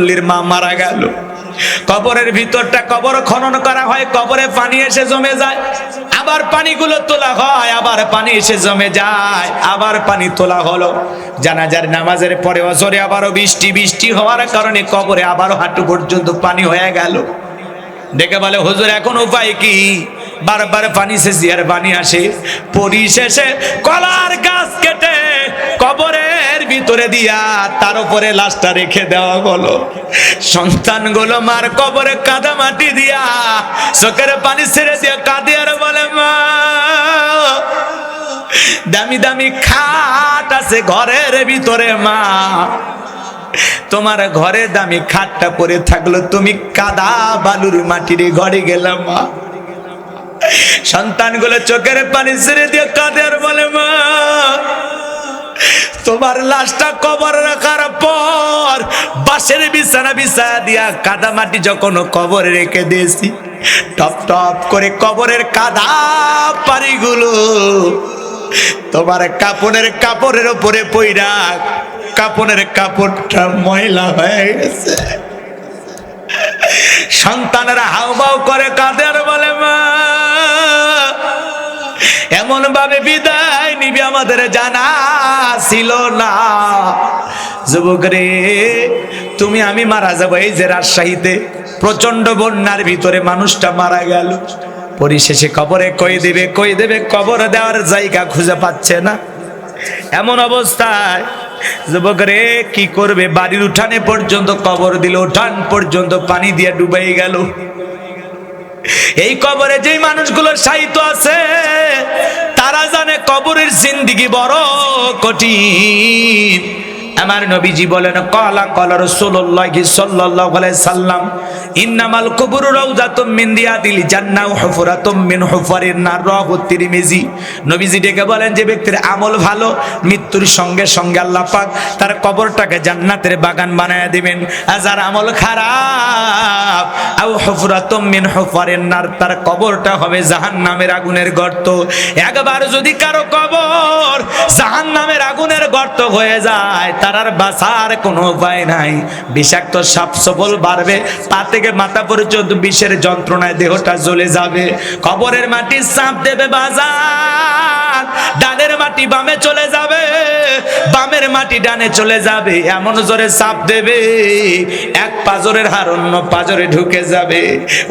মুসল্লির মা মারা গেল। কবরের ভিতরটা কবর খনন করা হয়, কবরে পানি এসে জমে যায়। আবার পানিগুলো তোলা হয়, আবার পানি এসে জমে যায়, আবার পানি তোলা হলো। জানাজার নামাজের পরে অজরে আবারও বৃষ্টি বৃষ্টি হওয়ার কারণে কবরে আবারও হাঁটু পর্যন্ত পানি হয়ে গেল। ডেকে বলে, হুজুর, এখন উপায় কি? বারবার পানি শেষে, আর পানি আসে। পরিশেষে কলার গাছ কেটে কবরের ভিতরে দিয়া তার উপরে লাশটা রেখে দেওয়া হলো। সন্তানগুলো মার কবরে কাদা মাটি দিয়া চোখের পানি ছেড়ে দিয়া কাঁদে আর বলে, মা, দামি দামি খাট আছে ঘরের ভিতরে, মা। তোমার ঘরে দামি খাটটা পরে থাকল, তুমি কাদা বালুর মাটির ঘরে গেলাম মা। সন্তানগুলো চোখের পানি ছেড়ে দিয়ে কাঁদে আর বলে, মা তোমার লাশটা কবর রাখার পর বাসের বিছানা বিছায়া দিয়া কাদা মাটি যখন কবরে রেখে দিয়েছি, টপ টপ করে কবরের কাদা পানিগুলো তোমার কাপড়ের কাপড়ের উপরে পইরা কাপড়ের কাপড়টা ময়লা হয়ে গেছে। সন্তানেরা হাউবাউ করে কাঁদের বলে, মা এমন ভাবে বিদায় নিবি আমাদের জানা ছিল না। যুবক রে, তুমি আমি মারা যাব এই যে রাজশাহীতে। প্রচণ্ড বন্যার ভিতরে মানুষটা মারা গেল। পরিশেষে কবরে কই দেবে কই দেবে? কবর দেওয়ার জায়গা খুঁজে পাচ্ছে না। এমন অবস্থায় যুবক রে, কি করবে? বাড়ির উঠানে পর্যন্ত কবর দিল, উঠান পর্যন্ত পানি দিয়ে ডুবাই গেল। এই কবরে যেই মানুষগুলোর সাহিত্য আছে, তারা জানে কবরের জিন্দিগি বড় কঠিন। আমার নবীজি বলেন, কলা কলা সোল্লাহ সাল্লাল্লাহু আলাইহি সাল্লাম ইন্নামাল কুবুরু রাউজাতুম মিন দিয়াদিল জান্নাহ হুফরাতুম মিন হুফারিন নার, রাহু তিরমিজি। নবীজি ডেকে বলেন, যে ব্যক্তির আমল ভালো, মৃত্যুর সঙ্গে সঙ্গে আল্লাহ পাক তার কবরটাকে জান্নাতের বাগান বানায় দিবেন। আর যার আমল খারাপ, আও হুফরাতুম মিন হুফারিন নার, তার কবরটা হবে জাহান্নামের আগুনের গর্ত। একবার যদি কারও কবর জাহান্নামের আগুনের গর্ত হয়ে যায়, তার আর বাঁচার কোনো উপায় নাই। বিষাক্ত সাপ সবল বাড়বে পা থেকে মাথা পর্যন্ত বিষের যন্ত্রণায় দেহটা জ্বলে যাবে। কবরের মাটি সাপ দেবে বাজার ডানের মাটি বামে চলে যাবে, বামের মাটি ডানে চলে যাবে, এমন জোরে সাপ দেবে, এক পাজরের হার অন্য পাজরে ঢুকে যাবে।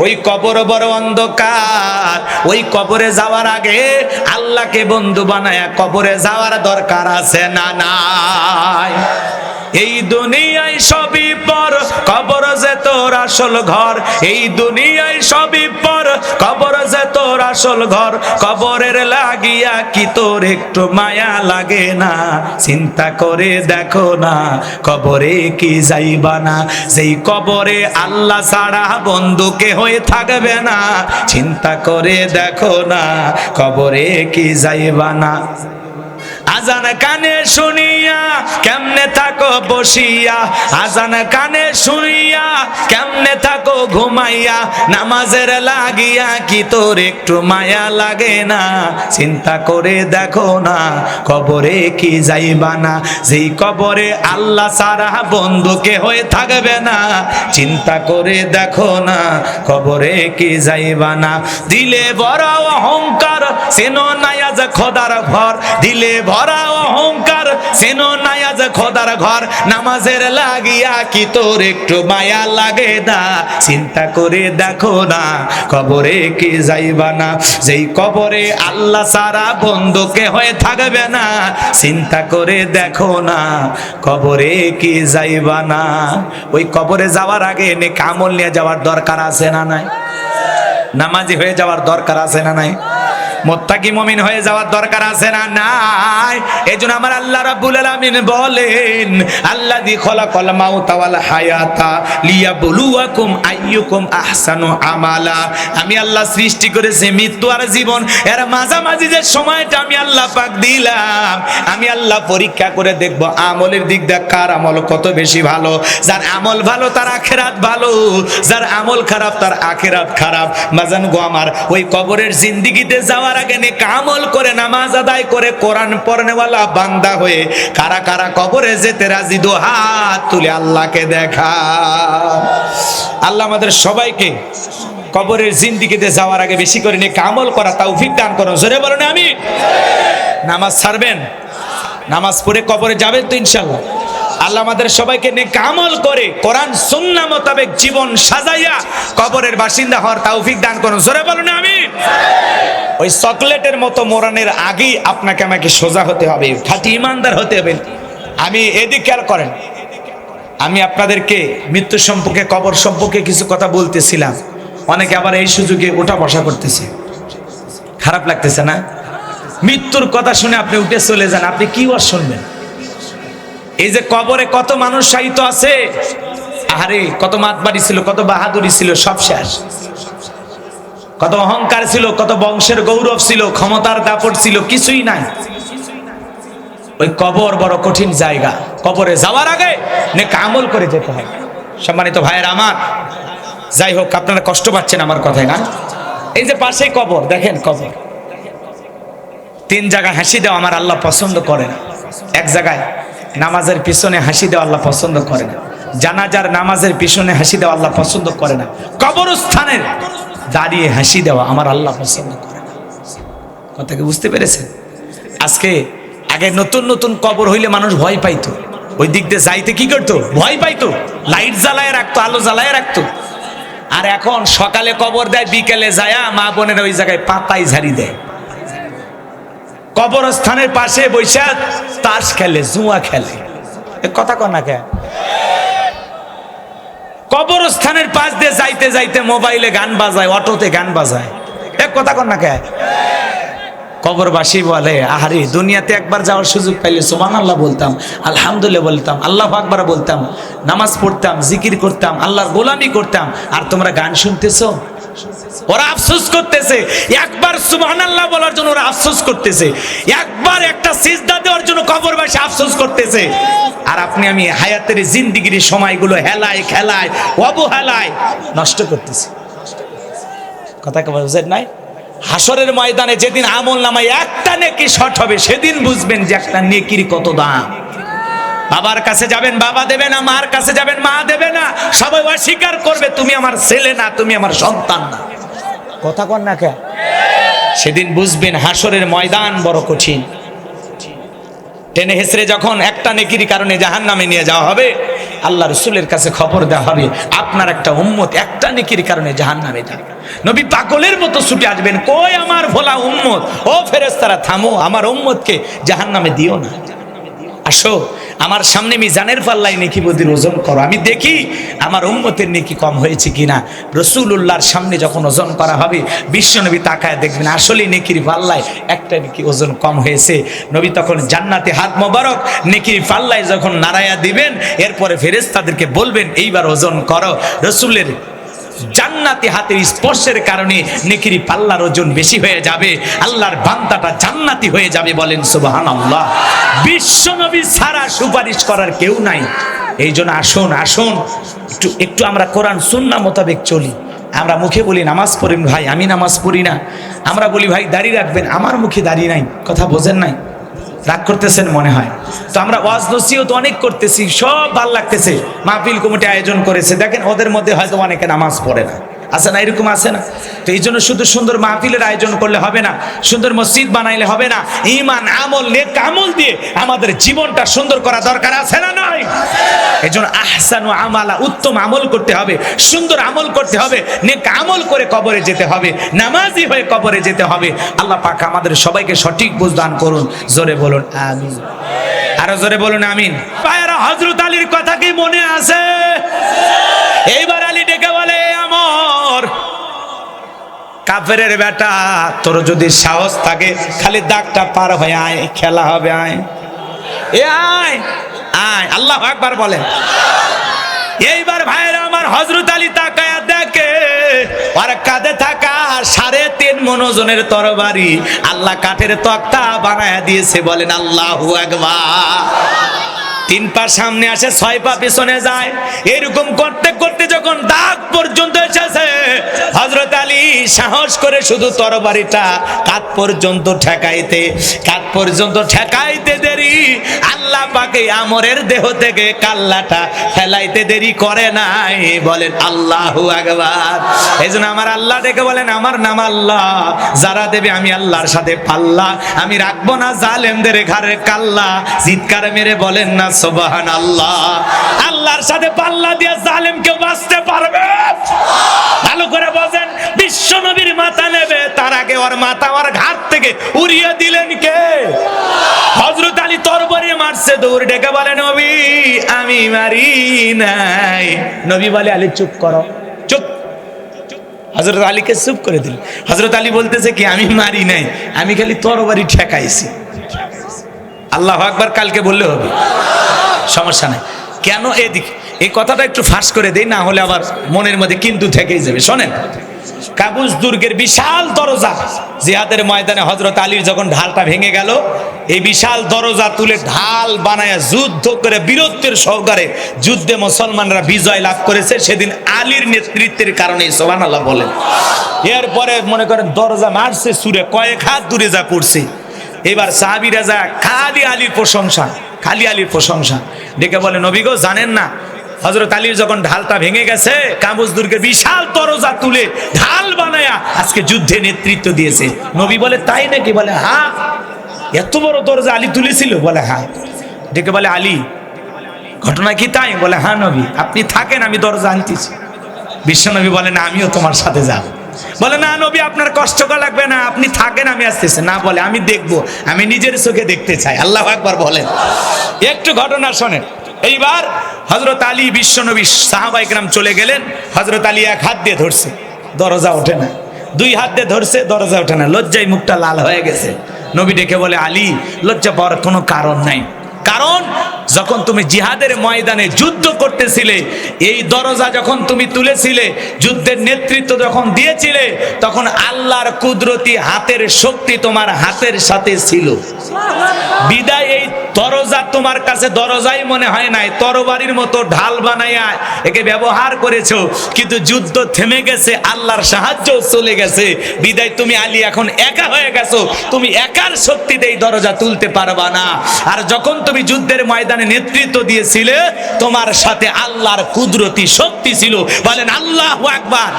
ওই কবর বড় অন্ধকার, ওই কবরে যাওয়ার আগে আল্লাহকে বন্ধু বানায় কবরে যাওয়ার দরকার আছে না নাই? এই দুনিয়ায় সবই কবর যে তোর আসল ঘর, এই দুনিয়ায় সবই পর। কবর যে তোর আসল ঘর, কবরের লাগিয়া কি তোর একটু মায়া লাগে না? চিন্তা করে দেখো না, কবরে কি যাইবা না? যেই কবরে আল্লাহ ছাড়া বন্ধুকে হয়ে থাকবে না? চিন্তা করে দেখো না, কবরে কি যাইবা না? আজান কানে শুনিয়া কেমনে থাকো বসিয়া? আজান কানে শুনিয়া কেমনে থাকো ঘুমাইয়া? নামাজের লাগিয়া কি তোর একটু মায়া লাগে না? চিন্তা করে দেখো না, কবরে কি যাইবা না? যেই কবরে আল্লাহ সারা বন্ধুকে হয়ে থাকবে না। চিন্তা করে দেখো না, কবরে কি যাইবা না? দিলে বড় অহংকার সেনো নায়াজ খোদার ঘর দিলে ভরা অহংকার, সেনো নায়াজ খোদার ঘর। নামাজের লাগিয়া কি তোর একটু মায়া লাগে না চিন্তা করে দেখো না, কবরে কি যাইবা না? যেই কবরে আল্লাহ সারা বন্ধুকে হয়ে থাকবে না। চিন্তা করে দেখো না, কবরে কি যাইবা না? ওই কবরে যাওয়ার আগে এনে কামল নিয়ে যাওয়ার দরকার আছে না নাই? নামাজি হয়ে যাওয়ার দরকার আছে না নাই? মোত্তাকি মমিন হয়ে যাওয়ার দরকার আছে না নাই? এজন্য আমার আল্লাহ রাব্বুল আলামিন বলেন, আল্লাযী খলাকাল মাউতা ওয়াল হায়াতা লিয়াবলুয়াকুম আইয়ুকুম আহসানু আমালা। আমি আল্লাহ সৃষ্টি করেছি মৃত্যু আর জীবন। এর মাঝামাঝি যে সময়টা আমি আল্লাহ পাক দিলাম, আমি আল্লাহ পরীক্ষা করে দেখব আমলের দিক দিয়ে কার আমল কত বেশি ভালো। যার আমল ভালো, তার আখেরাত ভালো। যার আমল খারাপ, তার আখেরাত খারাপ। মাজান গো আমার, ওই কবরের জিন্দিগিতে যাওয়ার যাওয়ার আগে নেক আমল করে, নামাজ আদায় করে কোরআন পড়নেওয়ালা বান্দা হয়ে কারা কারা কবরে যেতে রাজি, দু হাত তুলে আল্লাহকে দেখা। আল্লাহ আমাদের সবাইকে কবরের জিন্দিগিতে যাওয়ার আগে বেশি করে নেক আমল করা তৌফিক দান করো জোরে বলেন আমি নামাজ ছাড়বেন, নামাজ পড়ে কবরে যাবেন তো ইনশাল্লাহ। আল্লাহ আমাদের সবাইকে নেক আমল করে কোরআন সুন্নাহ মোতাবেক জীবন সাজাইয়া কবরের বাসিন্দা হওয়ার তৌফিক দান করুন। জোরে বলুন আমি ওই চকলেটের মতো মোরানের আগেই আপনাকে আমাকে সোজা হতে হবে, খাঁটি ইমানদার হতে হবে। আমি এদিক খেয়াল করেন, আমি আপনাদেরকে মৃত্যু সম্পর্কে, কবর সম্পর্কে কিছু কথা বলতেছিলাম। অনেকে আবার এই সুযোগে ওঠা বসা করতেছে। খারাপ লাগতেছে না? মৃত্যুর কথা শুনে আপনি উঠে চলে যান, আপনি কি আর শুনবেন? এই যে কবরে কত মানুষ সাহিত্য আছে? আরে কত মাতবাড়ি ছিল, কত বাহাদুরি ছিল, সব শেষ। কত অহংকার ছিল, কত বংশের গৌরব ছিল, ক্ষমতার দাপট ছিল, কিছুই নাই। ওই কবর বড় কঠিন জায়গা। কবরে যাওয়ার আগে নেক আমল করে যেতে হয়। সম্মানিত ভাইয়ের আমার, যাই হোক, আপনারা কষ্ট পাচ্ছেন আমার কথায় না? এই যে পাশেই কবর, দেখেন কবর। তিন জায়গায় হাসি দেওয়া আমার আল্লাহ পছন্দ করে না এক জায়গায় নামাজের পিছনে হাসি দেওয়া আল্লাহ পছন্দ করে না। জানাজার নামাজের পিছনে হাসি দেওয়া আল্লাহ পছন্দ করে না। কবরস্থানের দাঁড়িয়ে হাসি দেওয়া আমার আল্লাহ পছন্দ করে না। কথা কি বুঝতে পেরেছেন? আজকে আগে নতুন নতুন কবর হইলে মানুষ ভয় পাইতো। ওই দিক দিয়ে যাইতে কি করতো? ভয় পাইতো। লাইট জ্বালায় রাখতো, আলো জ্বালায় রাখতো। আর এখন সকালে কবর দেয়, বিকেলে যায়া, মা বোনের ওই জায়গায় পাতাই ঝাড়ি দেয়। কবরস্থানের পাশে বৈশা তাস খেলে, জুয়া খেলে। কথা কর না কে? কবরস্থানের পাশ দিয়ে যাইতে যাইতে মোবাইলে গান বাজায়, অটোতে গান বাজায়। এক কথা কর না কে? কবরবাসী বলে, আহারে, দুনিয়াতে একবার যাওয়ার সুযোগ পাইলে সোমান আল্লাহ বলতাম, আলহামদুলিল্লাহ বলতাম, আল্লাহ আকবার বলতাম, নামাজ পড়তাম, জিকির করতাম, আল্লাহর গোলামি করতাম। আর তোমরা গান শুনতেছো? ওরা আফসোস করতেছে। একবার সুবহানাল্লাহ বলার জন্য ওরা আফসোস করতেছে। একবার একটা সিজদা দেওয়ার জন্য কবরবাসী আফসোস করতেছে। আর আপনি আমি হায়াতের জিন্দিগির সময়গুলো হেলায় খেলায়, অবহেলায় নষ্ট করতেছি। কথা কেমন বুঝেন নাই? হাসরের ময়দানে যেদিন আমল নামায় একটা নেকি শট হবে, সেদিন বুঝবেন যে একটা নেকির কত দাম। বাবার কাছে যাবেন বাবা দেবে না মার কাছে যাবেন মা দেবে না। সবাই অস্বীকার করবে তুমি আমার ছেলে না তুমি আমার সন্তান না। কথা কর না কে? সেদিন বুঝবেন হাসরের ময়দান বড় কঠিন। টেনে হেসরে যখন একটা নেকির কারণে জাহান নামে নিয়ে যাওয়া হবে আল্লাহ রসুলের কাছে খবর দেওয়া হবে আপনার একটা উম্মত একটা নেকির কারণে জাহান নামে যাবে। নবী পাগলের মতো ছুটে আসবেন কই আমার ভোলা উম্মত? ও ফেরেস্তারা থামো আমার উম্মতকে জাহান নামে দিও না। আসো, আমার সামনে মিজানের পাল্লায় নেকি বদির ওজন করো। আমি দেখি আমার উম্মতের নেকি কম হয়েছে কিনা। রসুল্লাহর সামনে যখন ওজন করা হবে, বিশ্বনবী তাকায় দেখবেন আসলে নেকির পাল্লায় একটা নেকি ওজন কম হয়েছে। নবী তখন জান্নাতে হাত মোবারক, নেকির পাল্লায় যখন নারায়া দিবেন, এরপরে ফেরেস তাদেরকে বলবেন, এইবার ওজন করো। রসুলের জান্নাতি হাতের স্পর্শের কারণে নেকির পাল্লার ওজন বেশি হয়ে যাবে, আল্লাহর বান্দাটা জান্নাতি হয়ে যাবে বলেন সুবাহান আল্লাহ বিশ্বনবী ছাড়া সুপারিশ করার কেউ নাই। এই জন্য আসুন আসুন। একটু একটু আমরা কোরআন, সুন্না মোতাবেক চলি। আমরা মুখে বলি, নামাজ পড়েন ভাই, আমি নামাজ পড়ি না। আমরা বলি, ভাই দাড়ি রাখবেন। আমার মুখে দাঁড়িয়ে নাই, কথা বোঝেন নাই। রাগ করতেছেন মনে হয়। তো আমরা ওয়াজ নসিও তো অনেক করতেছি, সব ভালো লাগতেছে। মাহফিল কমিটি আয়োজন করেছে। দেখেন ওদের মধ্যে হয়তো অনেকে নামাজ পড়ে না। আছে না, এরকম আছে না? তো এই জন্য শুধু সুন্দর মাহফিলের আয়োজন করলে হবে না, সুন্দর মসজিদ বানাইলে হবে না ইমান আমল, নেক আমল দিয়ে আমাদের জীবনটা সুন্দর করা দরকার আছে না নাই? এই জন্য আহসানু আমালা, উত্তম আমল করতে হবে, সুন্দর আমল করতে হবে, নেক আমল করে কবরে যেতে হবে, নামাজি হয়ে কবরে যেতে হবে। আল্লাহ পাক আমাদের সবাইকে সঠিক বুঝ দান করুন, জোরে বলুন, আমিন। আরও জোরে বলুন, আমিন। পায়রা হজরত আলীর কথা কি মনে আছে? এইবার আলী ডেকে কাফেরের বেটা, তোর যদি সাহস থাকে, খালি দাগটা পার হয়ে আয়, খেলা হবে, আয়। এ আয় আয়, আল্লাহ একবার বলেন। এইবার ভাইরা আমার হজরত আলী তাকায়া দেখে আর কাঁধে থাকা সাড়ে তিন মনোজনের তরবারি আল্লাহ কাঠের তক্তা বানায়া দিয়েছে বলেন আল্লাহু একবার তিন পা সামনে আসে, ছয় পা পিছনে যায়। এরকম করতে করতে যখন দাগ পর্যন্ত এসেছে হজরত আলী সাহস করে শুধু তরবারিটা কাত পর্যন্ত ঠেকাইতে, কাত পর্যন্ত ঠেকাইতে দেরি। আল্লাহ পাকে আমরের দেহ থেকে কাল্লাটা ফেলাইতে দেরি করে নাই। বলেন, আল্লাহু আকবার। এই জন্য আমার আল্লাহ ডেকে বলেন, আমার নাম আল্লাহ। যারা দেবে আমি আল্লাহর সাথে পাল্লা। আমি রাখব না জালেমদের ঘাড়ে কাল্লা। চিৎকার মেরে বলেন, না সোবাহান আল্লাহ আল্লাহর সাথে পাল্লা দিয়ে জালেম কেউ বাঁচতে পারবে? ভালো করে বলেন বিশ্ব নবীর মাথা নেবে। তার আগে ওর মাথা ওর ঘাট থেকে উড়িয়ে দিলেন কে? হজরত আলী তরবারি মারছে, দৌড় ডেকে বলে, নবী, আমি মারি নাই। নবী বলে, আলী, চুপ করো, চুপ। হজরত আলীকে চুপ করে দিল। হজরত আলী বলতেছে কি, আমি মারি নাই, আমি খালি তরবারি ঠেকাইছি। আল্লাহ আকবার কালকে বললে হবে। সমস্যা নাই। কেন এদিক? এই কথাটা একটু ফাঁস করে দেই, না হলে আবার মনের মধ্যে কিন্তু থেকেই যাবে। শোনেন, কাবুজ দুর্গের বিশাল দরজা, জিহাদের ময়দানে হজরত আলীর যখন ঢালটা ভেঙে গেল, এই বিশাল দরজা তুলে ঢাল বানায় যুদ্ধ করে বীরত্বের সহকারে যুদ্ধে মুসলমানরা বিজয় লাভ করেছে। সেদিন আলীর নেতৃত্বের কারণে সোহান আল্লাহ বলেন। এরপরে মনে করেন দরজা মারছে, সুরে কয়েক হাত দূরে যা পড়ছে এবার সাহাবিরা যা খালি আলীর প্রশংসা, খালি আলীর প্রশংসা। ডেকে বলে, নবী গো, জানেন না হজরত আলীর যখন ঢালটা ভেঙে গেছে কাবুজ দুর্গের বিশাল দরজা তুলে ঢাল বানায়া আজকে যুদ্ধে নেতৃত্ব দিয়েছে। নবী বলে, তাই নাকি? বলে হ্যাঁ এত বড় দরজা আলী তুলেছিল? বলে হ্যাঁ ডেকে বলে, আলী, ঘটনা কি তাই? বলে হ্যাঁ নবী, আপনি থাকেন, আমি দরজা আনতেছি। বিশ্বনবী বলে, না, আমিও তোমার সাথে যাব। বলে, না নবী, আপনার কষ্ট করা লাগবে না, আপনি থাকেন, আমি আসতেছি। না বলে, আমি দেখব, আমি নিজের চোখে দেখতে চাই। আল্লাহ একবার বলেন। একটু ঘটনা শোনেন। এইবার হজরত আলী বিশ্বনবী সাহাবাইকরাম চলে গেলেন হজরত আলী এক হাত দিয়ে ধরছে, দরজা ওঠে না। দুই হাত দিয়ে ধরছে, দরজা ওঠে না। লজ্জায় মুখটা লাল হয়ে গেছে। নবী ডেকে বলে, আলী, লজ্জা পাওয়ার কোনো কারণ নাই। কারণ যখন তুমি জিহাদের ময়দানে যুদ্ধ করতেছিলে, এই দরজা যখন তুমি তুলেছিলে, যুদ্ধের নেতৃত্ব যখন দিয়েছিলে, তখন আল্লাহর কুদরতি হাতের শক্তি তোমার হাতের সাথে ছিল। বিদায় এই দরজা তোমার কাছে, দরজাই মনে হয় নাই। তরবারির মতো ঢাল বানাইয়া একে ব্যবহার করেছ, কিন্তু যুদ্ধ থেমে গেছে, আল্লাহর সাহায্য চলে গেছে। বিদায় তুমি আলী এখন একা হয়ে গেছো, তুমি একার শক্তিতে এই দরজা তুলতে পারবা না। আর যখন তুমি যুদ্ধের ময়দানে নেতৃত্ব দিয়েছিলে, তোমার সাথে আল্লাহর কুদরতি শক্তি ছিল। বলেন, আল্লাহ আকবার।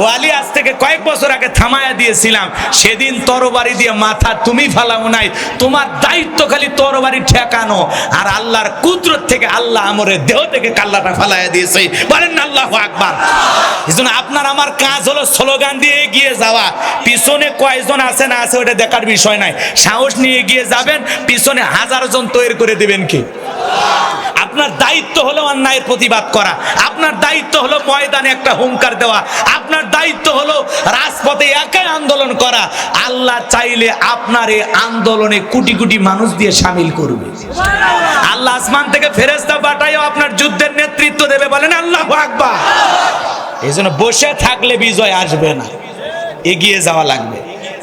ও আলী আজ থেকে কয়েক বছর আগে থামায়া দিয়েছিলাম। সেদিন তরবারি দিয়ে মাথা তুমি ফালাও নাই, তোমার দায়িত্ব খালি তরবারি ঠেকানো। আর আল্লাহর কুদরত থেকে আল্লাহ আমরের দেহ থেকে কাল্লাটা ফালাইয়া দিয়েছে। বলেন, আল্লাহ আকবার। এই জন্য আপনার আমার কাজ হলো স্লোগান দিয়ে এগিয়ে যাওয়া। পিছনে কয়জন আছে না আছে ওটা দেখার বিষয় নাই। সাহস নিয়ে এগিয়ে যাবেন, পিছনে হাজার জন তৈরি করে দিবেন কি? আপনার দায়িত্ব হলো অন্যায়ের প্রতিবাদ করা। আপনার দায়িত্ব হলো ময়দানে একটা হুঙ্কার দেওয়া। আপনার দায়িত্ব হলো রাজপথে একাই আন্দোলন করা। আল্লাহ চাইলে আপনার এই আন্দোলনে কোটি কোটি মানুষ দিয়ে সামিল করবে। আল্লাহ আসমান থেকে ফেরেস্তা পাঠাইও আপনার যুদ্ধের নেতৃত্ব দেবে বলেন, আল্লাহ আকবার। এই জন্য বসে থাকলে বিজয় আসবে না। এগিয়ে যাওয়া লাগবে।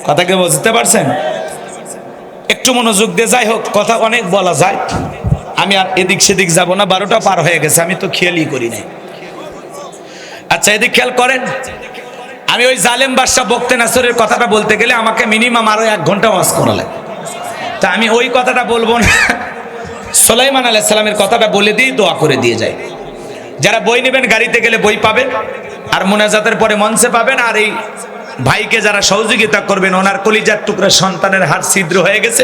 কথাকে বুঝতে পারছেন? একটু মনোযোগ দিয়ে যাই হোক, কথা অনেক বলা যায়। আমি আর এদিক সেদিক যাব না, বারোটা পার হয়ে গেছে, আমি তো খেয়ালই করি নাই। আচ্ছা এদিক খেয়াল করেন। আমি ওই জালেম বাদশাহ বক্তে নাসরের কথাটা বলতে গেলে আমাকে মিনিমাম আরও এক ঘণ্টা ওয়াজ করা লাগে। তা আমি ওই কথাটা বলব না। সোলাইমান আলাইসালামের কথাটা বলে দিয়ে দোয়া করে দিয়ে যাই। যারা বই নেবেন, গাড়িতে গেলে বই পাবেন, আর মোনাজাতের পরে মঞ্চে পাবেন, আর এই ভাইকে যারা সহযোগিতা করবেন ওনার কলিজার টুকরা সন্তানের হাড় ছিদ্র হয়ে গেছে।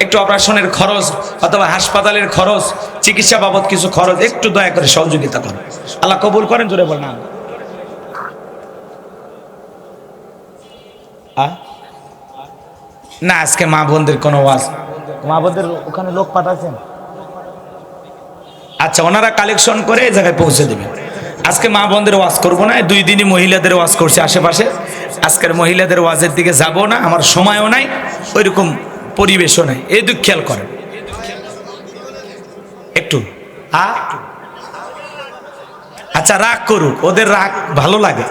একটু অপারেশনের খরচ অথবা হাসপাতালের খরচ চিকিৎসা বাবদ কিছু খরচ একটু দয়া করে সহযোগিতা করেন। আল্লাহ কবুল করেন জোরে আমিন। আ? না আজকে মা বোনদের কোনো ওয়াজ। মা বোনদের ওখানে লোক পাঠাচ্ছেন? আচ্ছা ওনারা কালেকশন করে এই জায়গায় পৌঁছে দেবেন। আজকে মা বোনদের ওয়াজ করব না দুই দিনই মহিলাদের ওয়াজ করছে আশেপাশে। আজকের মহিলাদের ওয়াজের দিকে যাব না, আমার সময়ও নাই, ওইরকম পরিবেশও নাই। এই দিক খেয়াল করেন। একটু। আচ্ছা রাগ করুক, ওদের রাগ ভালো লাগে।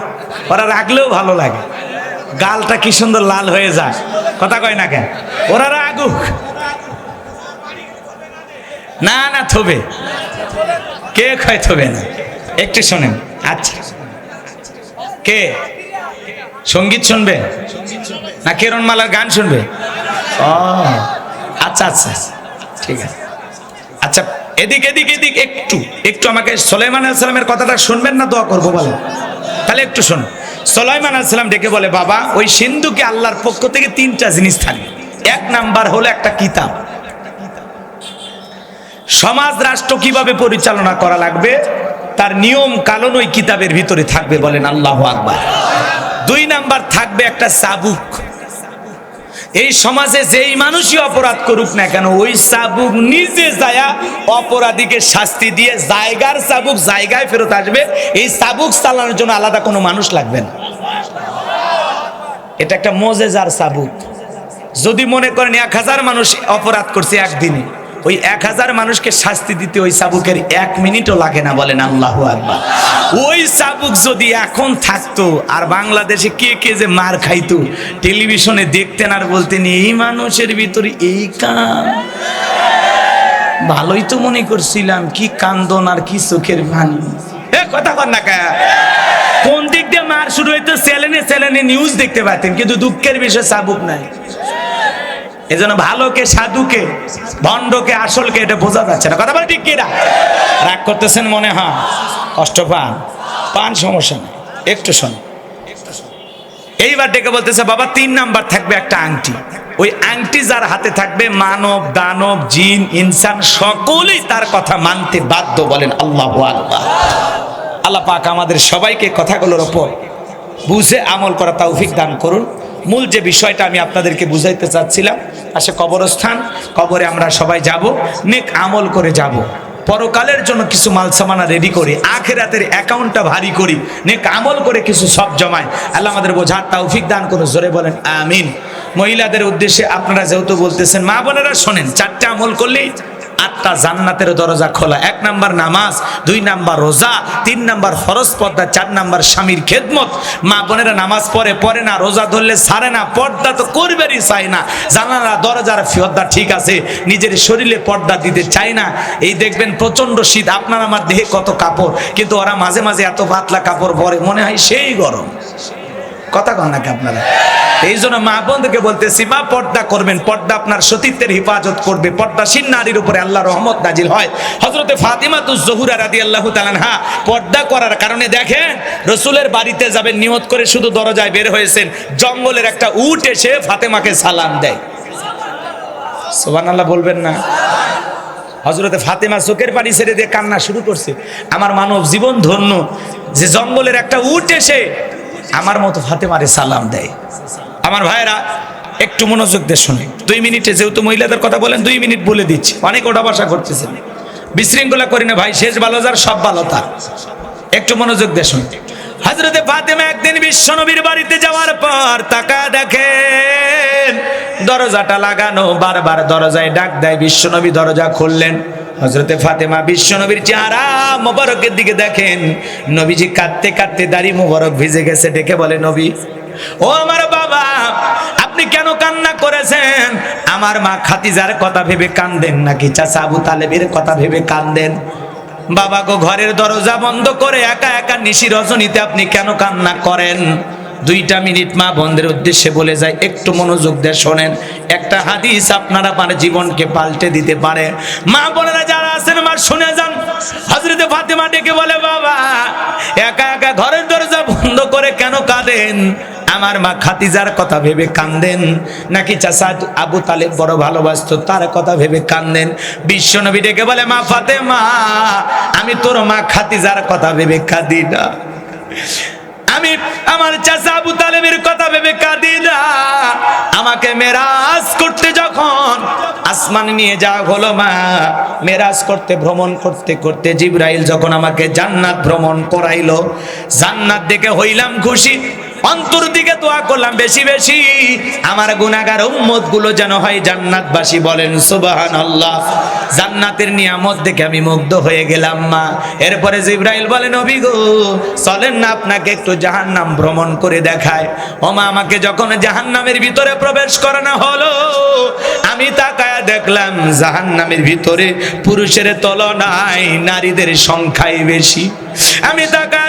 ওরা রাগলেও ভালো লাগে। গালটা কি সুন্দর লাল হয়ে যায়। কথা কয় না কেন? ওরা রাগুক। না না, থবে। কে খয় থবে না? একটু শোনেন। আচ্ছা। কে? সংগীত শুনবে? না কেরণমালার গান শুনবে? ও আচ্ছা আচ্ছা ঠিক আছে। আচ্ছা এদিক এদিক এদিক, একটু একটু আমাকে সোলাইমান সালামের কথাটা শুনবেন না দোয়া করব বলে তাহলে একটু শোন। সোলাইমান সালাম ডেকে বলে, বাবা, ওই সিন্ধুকে আল্লাহর পক্ষ থেকে তিনটা জিনিস থাকবে। এক নাম্বার হলো একটা কিতাব। সমাজ, রাষ্ট্র কীভাবে পরিচালনা করা লাগবে? তার নিয়ম কালন ওই কিতাবের ভিতরে থাকবে বলেন আল্লাহ আকবার। দুই নাম্বার থাকবে একটা চাবুক এই সমাজে যেই মানুষই অপরাধ করুক না কেন, ওই চাবুক নিজে যায়া অপরাধীকে শাস্তি দিয়ে জায়গার চাবুক জায়গায় ফেরত আসবে। এই চাবুক চালানোর জন্য আলাদা কোনো মানুষ লাগবে না। এটা একটা মজেজার চাবুক যদি মনে করেন এক হাজার মানুষ অপরাধ করছে একদিনে ওই এক হাজার মানুষকে শাস্তি দিতে ওই চাবুকের এক মিনিটও লাগে না বলেন আল্লাহ আকবার। ওই চাবুক যদি এখন থাকতো আর বাংলাদেশে কে কে যে মার খাইতো, টেলিভিশনে দেখতেন আর বলতেন, এই মানুষের ভিতরে এই কান। ভালোই তো মনে করছিলাম, কি কান্দন আর কি চোখের এ, কথা কর না কা। কোন দিক দিয়ে মার শুরু হইতো চ্যানেলে চ্যানেলে নিউজ দেখতে পাতেন কিন্তু দুঃখের বিষয় চাবুক নাই। এজন্য ভালোকে, সাধুকে, ভণ্ডকে, আসলকে এটা বোঝা যাচ্ছে না। কথা বলে ঠিক কিনা? রাগ করতেছেন মনে হয়? কষ্ট পান? পান সমস্যা নেই। একটু শোন এইবার ডেকে বলতেছে, বাবা, তিন নাম্বার থাকবে একটা আংটি। ওই আংটি যার হাতে থাকবে মানব, দানব, জিন, ইনসান, সকলেই তার কথা মানতে বাধ্য বলেন। আল্লাহ আল্লাহ আল্লাহ পাক আমাদের সবাইকে কথাগুলোর ওপর বুঝে আমল করা তৌফিক দান করুন। মূল যে বিষয়টা আমি আপনাদেরকে বুঝাইতে চাচ্ছিলাম আসে কবরস্থান, কবরে আমরা সবাই যাব, নেক আমল করে যাব। পরকালের জন্য কিছু মাল সামানা রেডি করি, আখেরাতের অ্যাকাউন্টটা ভারী করি, নেক আমল করে কিছু সব জমায় আল্লাহ আমাদের বোঝার তৌফিক দান করুন, জোরে বলেন, আমিন। মহিলাদের উদ্দেশ্যে আপনারা যেহেতু বলতেছেন, মা বোনেরা শোনেন, চারটে আমল করলেই আটটা জান্নাতের দরজা খোলা। এক নাম্বার নামাজ, দুই নাম্বার রোজা, তিন নাম্বার ফরজ পর্দা, চার নাম্বার স্বামীর খেদমত। মা বোনেরা নামাজ পড়ে পড়ে না, রোজা ধরলে সারে না, পর্দা তো করবেরই চায় না। জানালা দরজার ফিয়দ্দা ঠিক আছে, নিজের শরীরে পর্দা দিতে চায় না। এই দেখবেন প্রচণ্ড শীত, আপনার আমার দেহে কত কাপড়, কিন্তু ওরা মাঝে মাঝে এত পাতলা কাপড় পরে, মনে হয় সেই গরম। কথা কন নাকি আপনারা? এই জন্য মা বন্ধুকে বলতেছি, মা, পর্দা করবেন। পর্দা আপনার সতীত্বের হেফাজত করবে। পর্দাসীন নারীর উপরে আল্লাহ রহমত নাজিল হয়। হজরতে ফাতিমা তু জহুরা রাদি আল্লাহ তালানহা পর্দা করার কারণে দেখেন, রসুলের বাড়িতে যাবেন, নিয়ত করে শুধু দরজায় বের হয়েছেন, জঙ্গলের একটা উট এসে ফাতেমাকে সালাম দেয়। সোবান আল্লাহ বলবেন না। হজরতে ফাতেমা চোখের পানি ছেড়ে দিয়ে কান্না শুরু করছে। আমার মানব জীবন ধন্য। যে জঙ্গলের একটা উট এসে আমার মতো ফাতেমারে সালাম দেয়। আমার ভাইয়েরা, একটু মনোযোগ দিয়ে শুনে। দুই মিনিটে যেহেতু মহিলাদের কথা বলেন, দুই মিনিট বলে দিচ্ছি। অনেক ওটা বাসা করতেছেন বিশৃঙ্খলা করি না ভাই, শেষ ভালো যার, সব ভালো তার। একটু মনোযোগ দিয়ে শুনে। হজরতে ফাতেমা একদিন বিশ্বনবীর বাড়িতে যাওয়ার পর তাকা দেখেন, দরজাটা লাগানো বারবার দরজায় ডাক দেয়, বিশ্বনবী দরজা খুললেন। হজরতে ফাতেমা বিশ্বনবীর চেহারা মোবারকের দিকে দেখেন। নবীজি কাঁদতে কাঁদতে দাড়ি মোবারক ভিজে গেছে, ডেকে বলে, নবী, ও আমার বাবা, আপনি কেন কান্না করেছেন? আমার মা খাতিজার কথা ভেবে কান্দেন নাকি? চাচা আবু তালেবের কথা ভেবে কান্দেন? বাবা গো ঘরের দরজা বন্ধ করে একা একা নিশি রজনীতে আপনি কেন কান্না করেন? দুইটা মিনিট মা বন্ধের উদ্দেশ্যে বলে যায়, একটু মনোযোগ দিয়ে শোনেন। একটা হাদিস আপনারা আমার জীবনকে পাল্টে দিতে পারে। মা বোনেরা যারা আছেন মা শুনে যান। হজরতে ফাতেমা ডেকে বলে, বাবা, একা একা ঘরের দরজা বন্ধ করে কেন কাঁদেন? আমার মা খাতিজার কথা ভেবে কান্দেন। নাকি চাষা আবু তালেব বড় ভালোবাসত, তার কথা ভেবে কান্দেন? বিশ্বনবী ডেকে বলে, মা ফাতেমা, আমি তোর মা খাতিজার কথা ভেবে কাঁদি না। আমি আমার চাচা আবু তালেবের কথা ভেবে কাঁদি না। আমাকে মেরাজ করতে যখন আসমান নিয়ে যাওয়া হলো মা, মেরাজ করতে, ভ্রমণ করতে করতে জিব্রাইল যখন আমাকে জান্নাত ভ্রমণ করাইলো, জান্নাত দেখে হইলাম খুশি। অন্তর দিকে দোয়া করলাম, বেশি বেশি। আমার গুনাহগার উম্মতগুলো যেন হয় জান্নাতবাসী বলেন, সুবহানাল্লাহ। জান্নাতের নিয়ামত দেখে আমি মুগ্ধ হয়ে গেলাম, মা। এরপরে জিব্রাইল বলেন নবী গো, চলেন না আপনাকে একটু জাহান্নাম ভ্রমণ করে দেখায়। ও মা, আমাকে যখন জাহান্নামের ভিতরে প্রবেশ করানো হলো, আমি তাকায়া দেখলাম, জাহান্নামের ভিতরে পুরুষের তলনায় নারীদের সংখ্যাই বেশি। আমি তাকায়া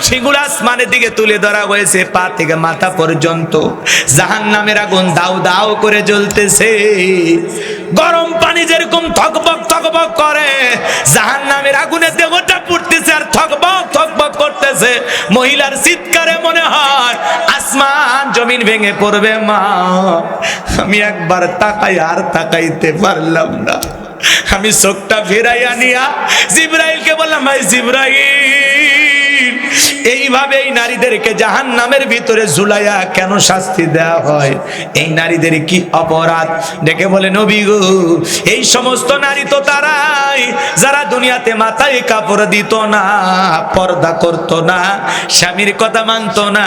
মুঠিগুলো আসমানের দিকে তুলে ধরা হয়েছে, পা থেকে মাথা পর্যন্ত। জাহান্নামের আগুন দাও দাও করে জ্বলতেছে। গরম পানি যেরকম থকবক থকবক করে, জাহান্নামের আগুনে দেহটা পুড়তেছে আর থকবক থকবক করতেছে। মহিলার চিৎকারে মনে হয়, আসমান জমিন ভেঙে পড়বে মা। আমি একবার তাকাই, আর তাকাইতে পারলাম না। আমি চোখটা ফেরাইয়া নিয়া জিব্রাইলকে বললাম ভাই জিব্রাইল এইভাবে এই নারীদেরকে জাহান নামের ভিতরে ঝুলাইয়া কেন শাস্তি দেওয়া হয়? এই নারীদের কি অপরাধ? ডেকে বলে, নবী গো, এই সমস্ত নারী তো তারাই, যারা দুনিয়াতে মাথায় কাপড় দিত না, পর্দা করতো না, স্বামীর কথা মানতো না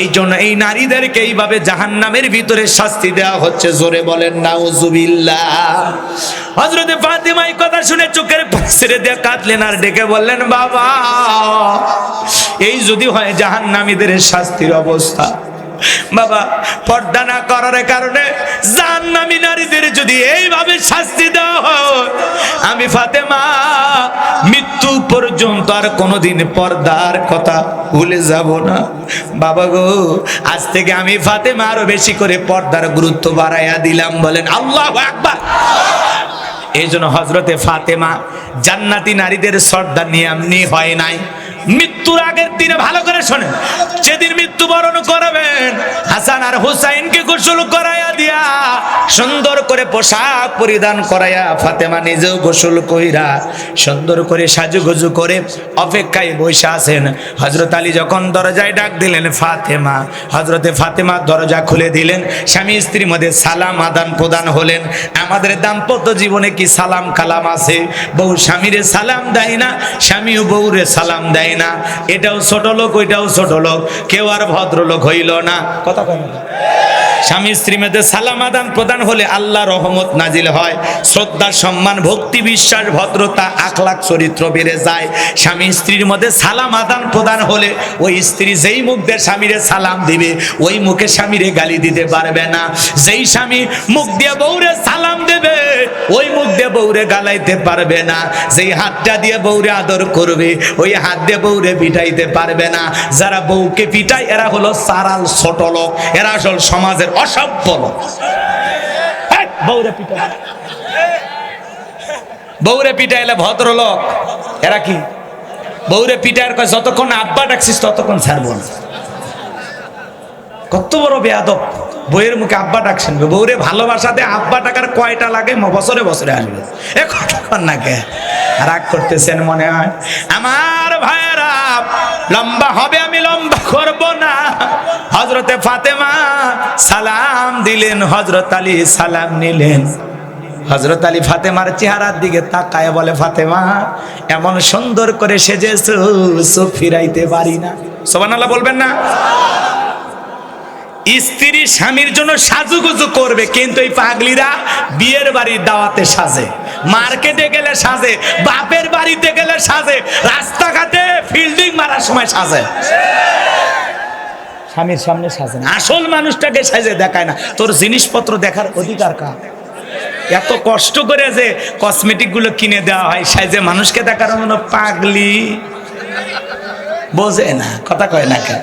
এই জন্য এই নারীদেরকে এইভাবে জাহান নামের ভিতরে শাস্তি দেওয়া হচ্ছে। জোরে বলেন, নাউজুবিল্লাহ। হজরতে ফাতিমা এই কথা শুনে চোখের ছেড়ে দিয়ে কাঁদলেন আর ডেকে বললেন, বাবা এই যদি হয় জাহান নামীদের শাস্তির অবস্থা। বাবা, পর্দা না করার কারণে জাহান্নামী নারীদের যদি এইভাবে শাস্তি দেওয়া হয়, আমি ফাতেমা, মৃত্যু পর্যন্ত আর কোনোদিন পর্দার কথা ভুলে যাব না। বাবা গো, আজ থেকে আমি ফাতেমা আরও বেশি করে পর্দার গুরুত্ব বাড়াইয়া দিলাম বলেন আল্লাহ আকবার। এই জন্য হজরতে ফাতেমা জান্নাতি নারীদের সর্দার নিয়ে এমনি হয় নাই। মৃত্যুর আগের দিনে ভালো করে শোনেন। যেদিন মৃত্যুবরণ করবেন, হাসান আর হুসাইনকে গোসল করাইয়া দিয়া সুন্দর করে পোশাক পরিধান করাইয়া ফাতেমা নিজেও গোসল কইরা সুন্দর করে সাজুগুজু করে অপেক্ষায় বসে আছেন। হজরত আলী যখন দরজায় ডাক দিলেন, ফাতেমা হজরতে ফাতেমা দরজা খুলে দিলেন, স্বামী স্ত্রীর মধ্যে সালাম আদান প্রদান হলেন। আমাদের দাম্পত্য জীবনে কি সালাম কালাম আছে? বউ স্বামীরে সালাম দেয় না, স্বামীও বউরে সালাম দেয় না। এটাও ছোট লোক, ওইটাও ছোট লোক। কেউ আর ভদ্রলোক হইল না। কথা কয় না। স্বামী স্ত্রী মধ্যে সালাম আদান প্রদান হলে আল্লাহ রহমত নাজিল হয়। শ্রদ্ধা সম্মান, ভক্তি, বিশ্বাস, ভদ্রতা, আখলাখ, চরিত্র বেড়ে যায়। স্বামী স্ত্রীর মধ্যে সালাম আদান প্রদান হলে ওই স্ত্রী যেই মুখ দিয়ে স্বামীরে সালাম দিবে, ওই মুখে স্বামীরে গালি দিতে পারবে না। যেই স্বামী মুখ দিয়ে বউরে সালাম দেবে, ওই মুখ দিয়ে বউরে গালাইতে পারবে না। যেই হাতটা দিয়ে বউরে আদর করবে, ওই হাত দিয়ে বউরে পিটাইতে পারবে না। যারা বউকে পিটায়, এরা হলো সারাল ছোট লোক। এরা আসল সমাজের অসভ্য হেই, বউরে পিটায়। বউরে পিটাইলে ভদ্রলোক এরা কি? বউরে পিটায়ের কয় যতক্ষণ আব্বা ডাকছিস ততক্ষণ ছাড়বো না। কত বড় বেয়াদব। বইয়ের মুখে আব্বা ডাকছেন বউরে ভালোবাসাতে আব্বা টাকার কয়টা লাগে বছরে বছরে আসবে। এ কতক্ষণ নাকে রাগ করতেছেন মনে হয়? আমার ভাইয়েরা লম্বা হবে আমি লম্বা করব না। হজরতে ফাতেমা সালাম দিলেন হজরত আলী সালাম নিলেন। হজরত আলী ফাতেমার চেহারার দিকে তাকায় বলে, ফাতেমা, এমন সুন্দর করে চোখ ফিরাইতে পারি না। সোবান আল্লাহ বলবেন না। স্ত্রী স্বামীর জন্য সাজুগুজু করবে, কিন্তু এই পাগলিরা বিয়ের বাড়ির দাওয়াতে সাজে, মার্কেটে গেলে সাজে, বাপের বাড়িতে গেলে সাজে, রাস্তাঘাটে ফিল্ডিং মারার সময় সাজে। স্বামীর সামনে সাজে না। আসল মানুষটাকে সাজে দেখায় না। তোর জিনিসপত্র দেখার অধিকার কা এত কষ্ট করে যে কসমেটিকগুলো কিনে দেওয়া হয় সাইজে মানুষকে দেখার জন্য পাগলি। বোঝে না, কথা কয় না কেন?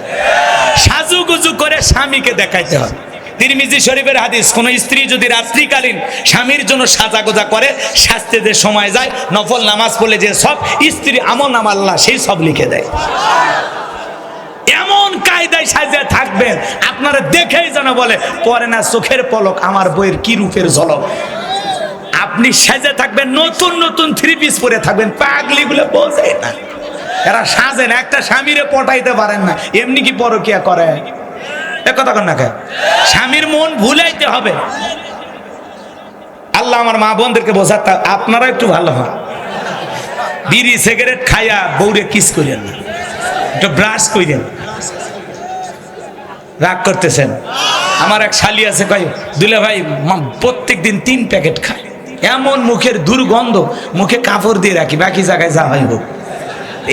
সাজুগুজু করে স্বামীকে দেখাইতে হবে। তিরমিজি শরীফের হাদিস, কোন স্ত্রী যদি রাত্রিকালীন স্বামীর জন্য সাজাগোজা করে শাস্তে যে সময় যায়, নফল নামাজ পড়লে যে সব স্ত্রী আমল নাম আল্লাহ সেই সব লিখে দেয়। কায়দায় সাজিয়ে থাকবেন। আপনারা দেখেই যেন বলে, পরে না, চোখের পলক, আমার বইয়ের কি রূপের ঝলক? আপনি সেজে থাকবেন, নতুন নতুন থ্রি পিস পরে থাকবেন। পাগলি গুলো বোঝে না। এরা সাজেন, একটা স্বামীরে পটাইতে পারেন না। এমনি কি পরকিয়া করে? এ কথা কন না? স্বামীর মন ভুলাইতে হবে। আল্লাহ আমার মা বোনদেরকে বোঝাতে আপনারা একটু ভালো হন। বিড়ি, সিগারেট খাইয়া বউরে কিস করেন না। একটু ব্রাশ কইরেন রাগ করতেছেন। আমার এক শালি আছে, কয়, দুলে ভাই প্রত্যেক দিন তিন প্যাকেট খায়। এমন মুখের দুর্গন্ধ, মুখে কাপড় দিয়ে রাখি, বাকি জায়গায় যা হয় হোক।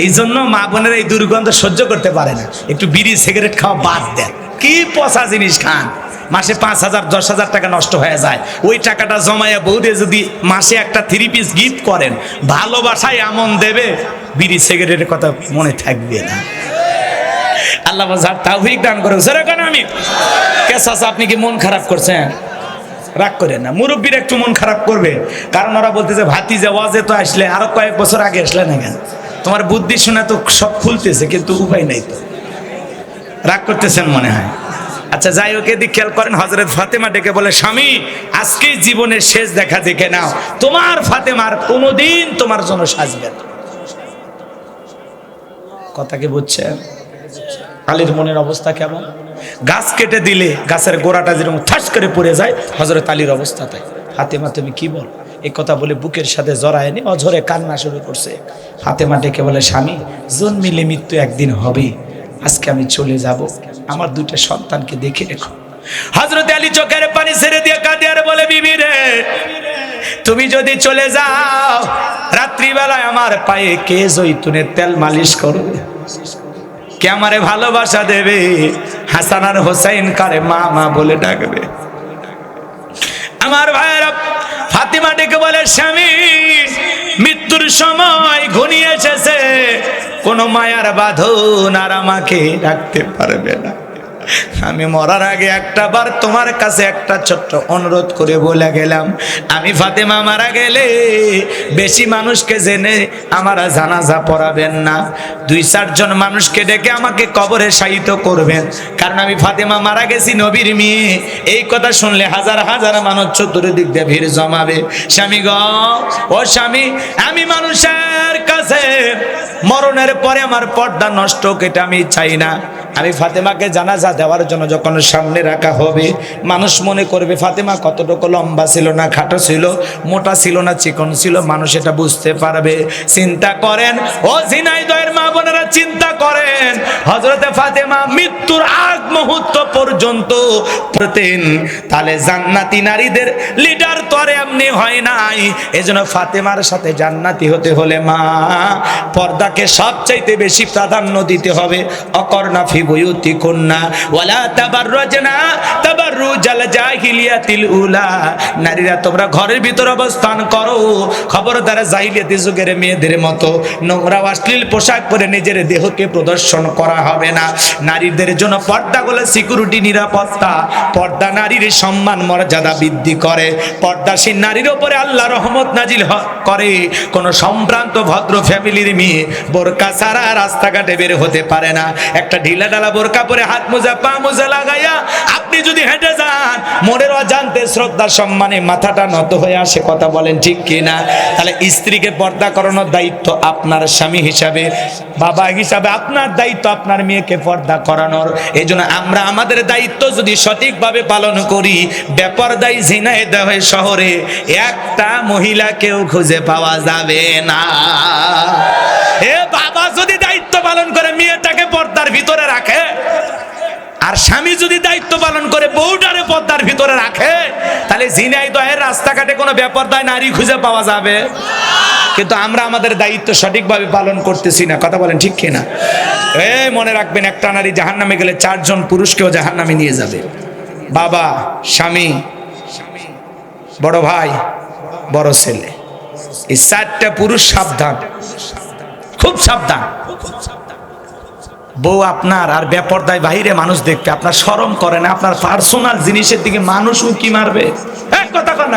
এই জন্য মা বোনের এই দুর্গন্ধ সহ্য করতে পারে না। একটু বিড়ি, সিগারেট খাওয়া বাদ দেন। কি পচা জিনিস খান? মাসে পাঁচ হাজার, দশ হাজার টাকা নষ্ট হয়ে যায়। ওই টাকাটা জমাইয়া বৌদে যদি মাসে একটা থ্রি পিস গিফট করেন, ভালোবাসায় এমন দেবে, বিড়ি, সিগারেটের কথা মনে থাকবে না। আল্লাহ বাজার তাওফিক দান করে যেরকম আমি। কেসাস আপনি কি মন খারাপ করছেন? রাগ করে না। মুরব্বীর একটু মন খারাপ করবে। কারণ ওরা বলতেছে ভাতি যে ওয়াজে তো আসলে আরও কয়েক বছর আগে আসলে না কেন? তোমার বুদ্ধি শুনে তো সব খুলতেছে, কিন্তু উপায় নাই তো। রাগ করতেছেন মনে হয়। আচ্ছা যাই হোক, এদিক খেয়াল করেন হজরত ফাতেমা ডেকে বলে, স্বামী, আজকে জীবনের শেষ দেখা দেখে নাও। তোমার ফাতেমার কোনোদিন তোমার জন্য সাজবে না। কথা কি বুঝছেন? আলীর মনের অবস্থা কেমন? গাছ কেটে দিলে গাছের গোড়াটা যেরকম ঠাস করে পড়ে যায় হজরত আলীর অবস্থা তাই। ফাতেমা তুমি কি বল? এই কথা বলে বুকের সাথে জড়ায়নি, অঝরে কান্না শুরু করছে। ফাতেমা ডেকে বলে, স্বামী, জন্মিলে মৃত্যু একদিন হবে আজকে আমি চলে যাব। আমার দুইটা সন্তানকে দেখে রেখো। হজরত আলী চোখের পানি ছেড়ে দিয়ে কাঁদে আর বলে, বিবি রে, তুমি যদি চলে যাও, রাত্রিবেলায় আমার পায়ে কে জৈতুনের তেল মালিশ করবে? কে আমারে ভালোবাসা দেবে? হাসান আর হোসাইন কারে মা মা বলে ডাকবে। আমার ভাইয়েরা, ফাতিমা ডেকে বলে, স্বামী, মৃত্যুর সময় ঘনিয়ে এসেছে। কোনো মায়ার বাঁধন আর আমাকে ডাকতে পারবে না। আমি মরার আগে একটা বার তোমার কাছে একটা ছোট্ট অনুরোধ করে বলে গেলাম। আমি ফাতেমা মারা গেলে বেশি মানুষকে জেনে আমার জানাজা পড়াবেন না। দুই চারজন মানুষকে ডেকে আমাকে কবরে শায়িত করবেন। কারণ আমি ফাতেমা মারা গেছি নবীর মেয়ে। এই কথা শুনলে হাজার হাজার মানুষ চতুর্দিক দিয়ে ভিড় জমাবে। স্বামী গ, ও স্বামী, আমি মানুষের কাছে মরণের পরে আমার পর্দা নষ্ট হোক এটা আমি চাই না। আমি ফাতেমাকে জানাজা দেওয়ার জন্য যখন সামনে রাখা হবে, মানুষ মনে করবে, ফাতেমা কতটুকু লম্বা ছিল না, খাটো ছিল, মোটা ছিল না, চিকন ছিল? মানুষ এটা বুঝতে পারবে। চিন্তা করেন, ও ঝিনাইদয়ের মা বোনেরা চিন্তা করেন হজরতে ফাতেমা মৃত্যুর আগ মুহূর্ত পর্যন্ত প্রতেন তাহলে জান্নাতি নারীদের লিডার তো আর এমনি হয় নাই। এজন্য ফাতেমার সাথে জান্নাতি হতে হলে মা, পর্দাকে সবচাইতে বেশি প্রাধান্য দিতে হবে। অকর্ণা ফি বুয়ুতি কন্যা ওয়ালা তাবাররাজনা তাবাররুজাল নারীরা, তোমরা ঘরের ভিতর অবস্থান করো। খবরদার জাহিলিয়াতি যুগের মেয়েদের মতো নোংরা অশ্লীল পোশাক পরে নিজের দেহকে প্রদর্শন করা হবে না। নারীদের জন্য পর্দাগুলো সিকিউরিটি নিরাপত্তা। পর্দা নারীর সম্মান, মর্যাদা বৃদ্ধি করে। নারীর ওপরে আল্লাহ রহমত নাজিল করে। কোন সম্ভ্রান্ত, ভদ্র ফ্যামিলির মেয়ে বোরকা ছাড়া রাস্তাঘাটে বের হতে পারে না। একটা ঢিলা ডালা বোরকা পরে হাত মোজা, পা মোজা লাগাইয়া যদি হেঁটে যান, মনের অজান্তে শ্রদ্ধা সম্মানে মাথাটা নত হয়ে আসে কথা বলেন ঠিক কিনা? তাহলে স্ত্রীকে পর্দা করানোর দায়িত্ব আপনার স্বামী হিসাবে, বাবা হিসাবে আপনার দায়িত্ব আপনার মেয়েকে পর্দা করানোর। এই জন্য আমরা আমাদের দায়িত্ব যদি সঠিকভাবে পালন করি বেপরদাই ঝিনাই দেওয়া শহরে একটা মহিলাকেও খুঁজে পাওয়া যাবে না। এ বাবা যদি দায়িত্ব পালন করে মেয়েটাকে পর্দার ভিতরে রাখে আর স্বামী যদি দায়িত্ব পালন করে বউটারে পর্দার ভিতরে রাখে, তাহলে জিনাই দয়ের রাস্তাঘাটে কোনো ব্যাপারদায় নারী খুঁজে পাওয়া যাবে। কিন্তু আমরা আমাদের দায়িত্ব সঠিকভাবে পালন করতেছি না। কথা বলেন ঠিক কিনা? এ, মনে রাখবেন, একটা নারী জাহান নামে গেলে চারজন পুরুষকেও জাহান নামে নিয়ে যাবে। বাবা, স্বামী, বড় ভাই, বড় ছেলে। এই চারটা পুরুষ সাবধান খুব সাবধান। খুব সাবধান। বউ আপনার আর বেপরদায় বাহিরে মানুষ দেখবে আপনার সরম করে না, আপনার পার্সোনাল জিনিসের দিকে মানুষ উকি মারবে এক কথা কর?